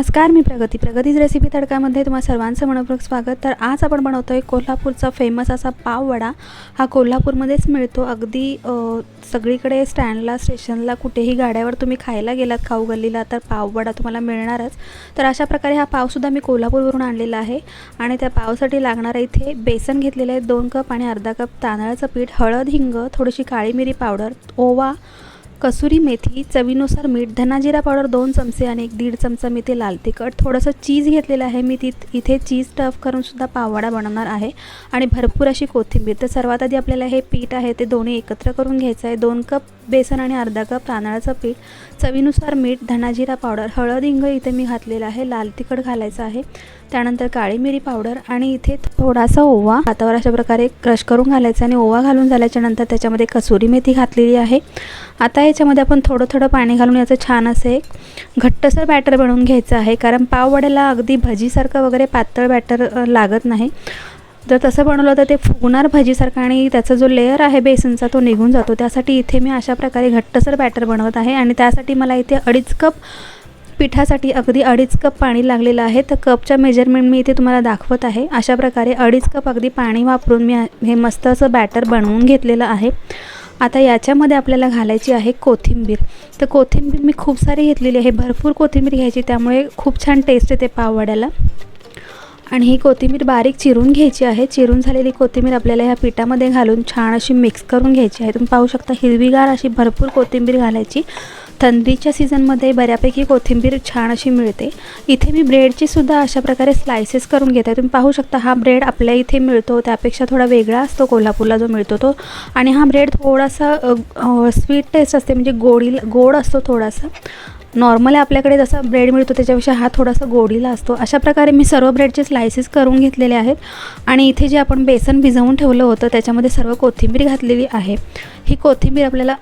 नमस्कार मी प्रगती. प्रगतीज रेसिपी तडकामध्ये तुम्हाला सर्वांचं मनपूर्वक स्वागत. तर आज आपण बनवतो आहे कोल्हापूरचा फेमस असा पाववडा. हा कोल्हापूरमध्येच मिळतो. अगदी सगळीकडे स्टँडला स्टेशनला कुठेही गाड्यावर तुम्ही खायला गेलात खाऊ गल्लीला तर पाववडा तुम्हाला मिळणारच. तर अशा प्रकारे हा पावसुद्धा मी कोल्हापूरवरून आणलेला आहे. आणि त्या पावसाठी लागणारं इथे बेसन घेतलेलं आहे दोन कप आणि अर्धा कप तांदळाचं पीठ हळद हिंग थोडीशी काळी मिरी पावडर ओवा कसुरी मेथी चवीनुसार मीठ धनाजिरा पावडर दोन चमचे आणि एक दीड चमचा मी ते लाल तिखट. थोडंसं चीज घेतलेलं आहे. मी ती इथे चीज स्टफ करूनसुद्धा पावडा बनवणार आहे. आणि भरपूर अशी कोथिंबीर. तर सर्वात आधी आपल्याला हे पीठ आहे ते दोन्ही एकत्र करून घ्यायचं आहे. दोन कप बेसन आणि अर्धा कप तांदळाचं पीठ चवीनुसार मीठ धनाजिरा पावडर हळद हिंग इथे मी घातलेलं आहे लाल तिखट घालायचं आहे. त्यानंतर काळी मिरी पावडर आणि इथे थोडासा ओवा. हातावर अशा प्रकारे क्रश करून घालायचा आणि ओवा घालून झाल्याच्यानंतर त्याच्यामध्ये कसुरी मेथी घातलेली आहे. आता याच्यामध्ये आपण थोडं थोडं पाणी घालून याचं छान असं एक घट्टसर बॅटर बनवून घ्यायचं आहे कारण पाववड्याला अगदी भजीसारखं वगैरे पातळ बॅटर लागत नाही. जर तसं बनवलं तर ते फुगणार भाजीसारखं आणि त्याचा जो लेअर आहे बेसनचा तो निघून जातो. त्यासाठी इथे मी अशा प्रकारे घट्टसर बॅटर बनवत आहे आणि त्यासाठी मला इथे अडीच कप पिठासाठी अगदी अडीच कप पाणी लागलेलं आहे. तर कपच्या मेजरमेंट मी इथे तुम्हाला दाखवत आहे. अशा प्रकारे अडीच कप अगदी पाणी वापरून मी हे मस्त असं बॅटर बनवून घेतलेलं आहे. आता याच्यामध्ये आपल्याला घालायची आहे कोथिंबीर. तर कोथिंबीर मी खूप सारी घेतलेली आहे. भरपूर कोथिंबीर घ्यायची त्यामुळे खूप छान टेस्ट येते पाववड्याला. आणि ही कोथिंबीर बारीक चिरून घ्यायची आहे. चिरून झालेली कोथिंबीर आपल्याला ह्या पिठामध्ये घालून छान अशी मिक्स करून घ्यायची आहे. तुम्ही पाहू शकता हिरवीगार अशी भरपूर कोथिंबीर घालायची. थंडीच्या सीझनमध्ये बऱ्यापैकी कोथिंबीर छान अशी मिळते. इथे मी ब्रेडची सुद्धा अशा प्रकारे स्लायसेस करून घेत. आहे तुम्ही पाहू शकता हा ब्रेड आपल्या इथे मिळतो. त्यापेक्षा थोडा वेगळा असतो कोल्हापूरला जो मिळतो तो. आणि हा ब्रेड थोडासा स्वीट टेस्ट असते. म्हणजे गोडी गोड असतो थोडासा. नॉर्मली आपल्याकडे जसा ब्रेड मिळतो त्याच्यापेक्षा हा थोडासा गोडीला असतो. अशा प्रकारे मी सर्व ब्रेडचे स्लायसेस करून घेतलेले आहेत. आणि इथे जे आपण बेसन भिजवून ठेवलं होतं त्याच्यामध्ये सर्व कोथिंबीर घातलेली आहे. ही कोथिंबीर आपल्याला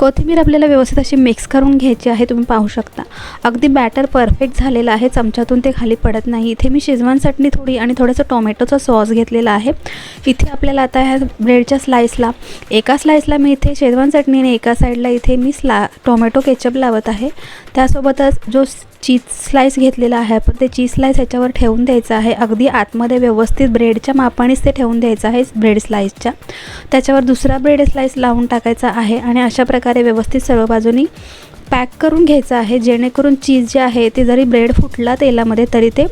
कोथिंबीर आपल्याला व्यवस्थित अशी मिक्स करून घ्यायची आहे तुम्ही पाहू शकता. अगदी बॅटर परफेक्ट झालेलं आहे चमच्यातून ते खाली पडत नाही. इथे मी शेजवान चटणी थोडी आणि थोडंसं टोमॅटोचा सॉस घेतलेला आहे. इथे आपल्याला आता ह्या ब्रेडच्या स्लाईसला एका स्लाईसला मी इथे शेजवान चटणी आणि एका साईडला इथे मी स्ला टोमॅटो केचप लावत आहे. त्यासोबतच जो चीज स्लाईस घेतलेला आहे आपण ते चीज स्लाईस ह्याच्यावर ठेवून द्यायचं आहे. अगदी आतमध्ये व्यवस्थित ब्रेडच्या मापानेच ते ठेवून द्यायचं आहे ब्रेड स्लाईसच्या त्याच्यावर दुसरा ब्रेड स्लाईस लावून टाकायचा आहे आणि अशा प्रकारे व्यवस्थित सर्व बाजूनी पॅक करून घ्यायचं आहे. जेणेकरून चीज जे आहे ते जरी ब्रेड फुटला तेलामध्ये तरी ते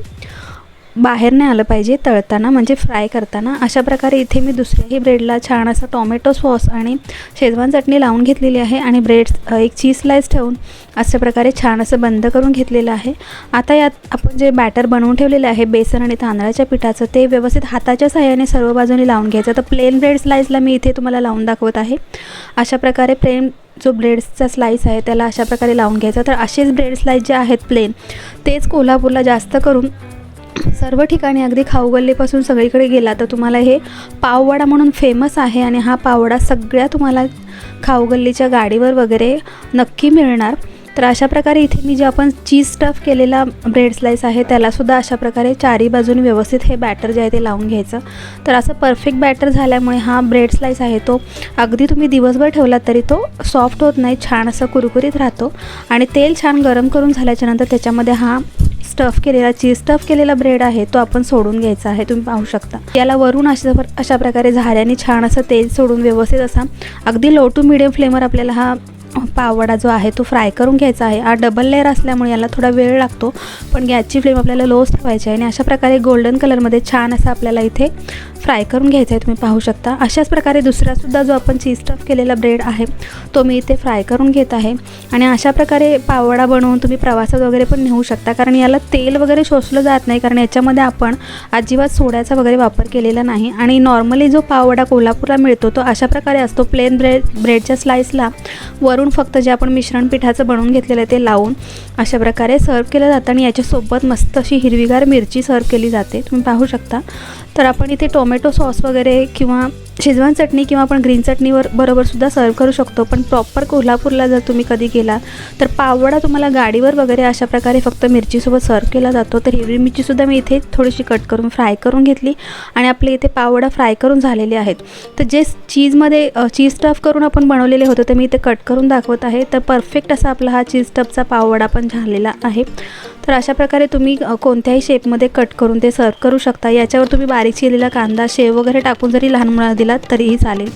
बाहेर नाही आलं पाहिजे तळताना म्हणजे फ्राय करताना. अशा प्रकारे इथे मी दुसऱ्याही ब्रेडला छान असा टॉमॅटो सॉस आणि शेजवान चटणी लावून घेतलेली आहे आणि ब्रेड एक चीज स्लाईस ठेवून अशा प्रकारे छान असं बंद करून घेतलेलं आहे. आता यात आपण जे बॅटर बनवून ठेवलेलं आहे बेसन आणि तांदळाच्या पिठाचं ते व्यवस्थित हाताच्या सहाय्याने सर्व बाजूनी लावून घ्यायचं. तर प्लेन ब्रेड स्लाईसला मी इथे तुम्हाला लावून दाखवत आहे. अशा प्रकारे प्लेन जो ब्रेड्सचा स्लाईस आहे त्याला अशा प्रकारे लावून घ्यायचा. तर असेच ब्रेड स्लाईस जे आहेत प्लेन तेच कोल्हापूरला जास्त करून सर्व ठिकाणी अगदी खाऊगल्लीपासून सगळीकडे गेला तर तुम्हाला हे पाववडा म्हणून फेमस आहे आणि हा पाववडा सगळ्या तुम्हाला खाऊगल्लीच्या गाडीवर वगैरे नक्की मिळणार. तर अशा प्रकारे इथे मी जे आपण चीज स्टफ केलेला ब्रेड स्लाईस आहे त्यालासुद्धा अशा प्रकारे चारी बाजूने व्यवस्थित हे बॅटर जे आहे ते लावून घ्यायचं. तर असं परफेक्ट बॅटर झाल्यामुळे हा ब्रेड स्लाईस आहे तो अगदी तुम्ही दिवसभर ठेवलात तरी तो सॉफ्ट होत नाही छान असा कुरकुरीत राहतो. आणि तेल छान गरम करून झाल्याच्यानंतर त्याच्यामध्ये हा स्टफ केलेला चीज स्टफ केलेला ब्रेड आहे तो आपण सोडून घ्यायचा आहे तुम्ही पाहू शकता. याला वरून अशा अशा प्रकारे झाऱ्याने छान असं तेल सोडून व्यवस्थित असा अगदी लो टू मिडियम फ्लेमवर आपल्याला हा पावडा जो आहे तो फ्राय करून घ्यायचा आहे. हा डबल लेअर असल्यामुळे याला थोडा वेळ लागतो. पण गॅसची फ्लेम आपल्याला लोच ठेवायची आहे आणि अशा प्रकारे गोल्डन कलरमध्ये छान असं आपल्याला इथे फ्राय करून घ्यायचं आहे. तुम्ही पाहू शकता. अशाच प्रकारे दुसरासुद्धा जो आपण चीज स्टफ केलेला ब्रेड आहे तो मी इथे फ्राय करून घेत आहे. आणि अशा प्रकारे पावडा बनवून तुम्ही प्रवासात वगैरे पण नेऊ शकता. कारण याला तेल वगैरे शोषलं जात नाही. कारण याच्यामध्ये आपण अजिबात सोड्याचा वगैरे वापर केलेला नाही. आणि नॉर्मली जो पावडा कोल्हापूरला मिळतो तो अशा प्रकारे असतो. प्लेन ब्रेड ब्रेडच्या स्लाईसला वरून फक्त जे आपण मिश्रण पिठाचं बनवून घेतलेलं आहे ते लावून अशा प्रकारे सर्व केलं जातं. आणि याच्यासोबत मस्त अशी हिरवीगार मिरची सर्व केली जाते. तुम्ही पाहू शकता. तर आपण इथे टोमॅटो सॉस वगैरे किंवा शेजवान चटणी किंवा आपण ग्रीन चटणीवर बरोबरसुद्धा सर्व करू शकतो पण प्रॉपर कोल्हापूरला जर तुम्ही कधी गेला तर पावडा तुम्हाला गाडीवर वगैरे अशा प्रकारे फक्त मिरचीसोबत सर्व केला जातो. तर हिरवी मिरचीसुद्धा मी इथे थोडीशी कट करून फ्राय करून घेतली आणि आपले इथे पावडा फ्राय करून झालेले आहेत. तर जे चीजमध्ये चीज स्टफ करून आपण बनवलेले होते ते मी इथे कट करून दाखवत आहे. तर परफेक्ट असा आपला हा चीज स्टफचा पावडा पण झालेला आहे. तर अशा प्रकारे तुम्ही कोणत्याही शेपमध्ये कट करून ते सर्व करू शकता. याच्यावर तुम्ही बारीक चिरलेला कांदा शेव वगैरे टाकून जरी लहान मुलांना केलात तरीही चालेल.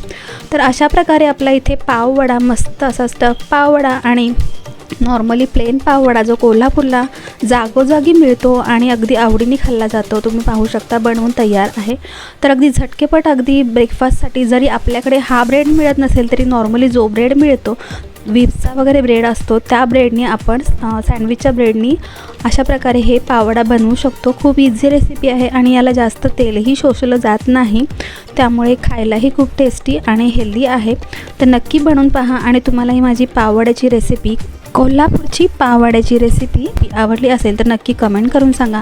तर अशा प्रकारे आपला इथे पाववडा मस्त असा स्टफ पाववडा आणि नॉर्मली प्लेन पाववडा जो कोल्हापूरला जागोजागी मिळतो आणि अगदी आवडीने खाल्ला जातो तुम्ही पाहू शकता बनवून तयार आहे. तर अगदी झटकेपट अगदी ब्रेकफास्टसाठी जरी आपल्याकडे हा ब्रेड मिळत नसेल तरी नॉर्मली जो ब्रेड मिळतो विपचा वगैरे ब्रेड असतो त्या ब्रेडनी आपण सँडविचच्या ब्रेडनी अशा प्रकारे हे पावडा बनवू शकतो. खूप इझी रेसिपी आहे आणि याला जास्त तेलही शोषलं जात नाही. त्यामुळे खायलाही खूप टेस्टी आणि हेल्दी आहे. तर नक्की बनवून पहा आणि तुम्हाला ही माझी पावड्याची रेसिपी कोल्हापूरची पावाड्याची रेसिपी आवडली असेल तर नक्की कमेंट करून सांगा.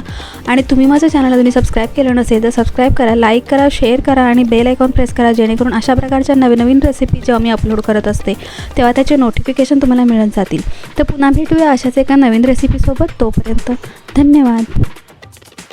आणि तुम्ही माझं चॅनल तुम्ही सबस्क्राईब केलं नसेल तर सबस्क्राईब करा लाईक करा शेअर करा आणि बेल आयकॉन प्रेस करा जेणेकरून अशा प्रकारच्या नवीन नवीन रेसिपी जेव्हा मी अपलोड करत असते तेव्हा त्याचे नोटिफिकेशन तुम्हाला मिळत जातील. तर पुन्हा भेटूया अशाच एका नवीन रेसिपीसोबत तोपर्यंत धन्यवाद.